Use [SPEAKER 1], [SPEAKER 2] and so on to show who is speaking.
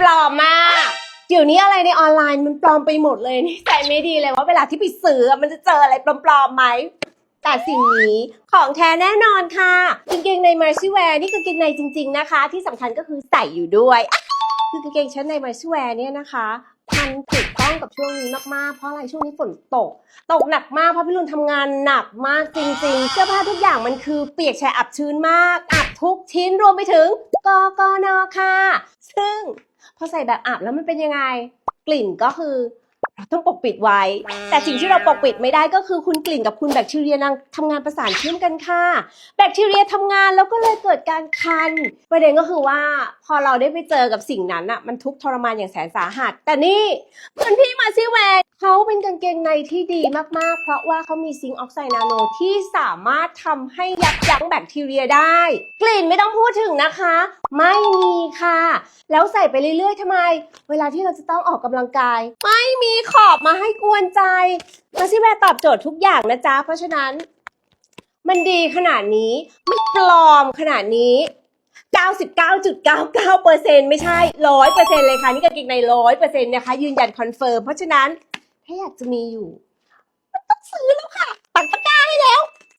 [SPEAKER 1] ปลอมมากเดี๋ยวนี้อะไรในออนไลน์มันปลอมไปหมดเลยนี่ใจไม่ดีเลยว่าเวลาที่ไปซื้อมันจะเจออะไรปลอมๆไหมแต่สิ่งนี้ของแท้แน่นอนค่ะกางเกงใน Mercy Wear นี่คือกางเกงในจริง ๆนะคะ ที่สำคัญก็คือใส่อยู่ด้วยคือกางเกงชั้นใน Mercy Wear เนี่ยนะคะมันถูกต้องกับช่วงนี้มากๆ เพราะอะไรช่วงนี้ฝนตก ตกหนักมากเพราะพี่ลุนทำงานหนักมากจริงๆ เสื้อผ้าทุกอย่างมันคือเปียกแฉะอับชื้นมาก อับทุกชิ้นรวมไปถึงกกนค่ะ ซึ่ง พอใส่แบบอาบแล้วมันเป็นยังไง กลิ่นก็คือเราต้องปกปิดไว้ แต่สิ่งที่เราปกปิดไม่ได้ก็คือคุณกลิ่นกับคุณแบคทีเรียนังทำงานประสานเชื่อมกันค่ะ แบคทีเรียทำงานแล้วก็เลยเกิดการคัน ประเด็นก็คือว่าพอเราได้ไปเจอกับสิ่งนั้นอะมันทุกทรมานอย่างแสนสาหัส แต่นี่คุณพี่มาซิแวนเขาเป็นกางเกงในที่ดีมากๆ เพราะว่าเขามีซิงค์ออกไซด์นาโนที่สามารถทำให้ยับยั้งแบคทีเรียได้ กลิ่นไม่ต้องพูดถึงนะคะ ไม่มีค่ะ แล้วใส่ไปเรื่อยๆทำไม เวลาที่เราจะต้องออกกำลังกาย ไม่มีขอบมาให้กวนใจมาซิแวร์ตอบโจทย์ทุกอย่างนะจ๊ะ เพราะฉะนั้น มันดีขนาดนี้ไม่ปลอมขนาดนี้ 99.99%ไม่ใช่ 100%เลยค่ะ นี่กางเกงใน 100%นะคะ ยืนยันคอนเฟิร์ม เพราะฉะนั้น ถ้าอยากจะมีอยู่มันต้องซื้อแล้วค่ะปักตะกร้าให้แล้ว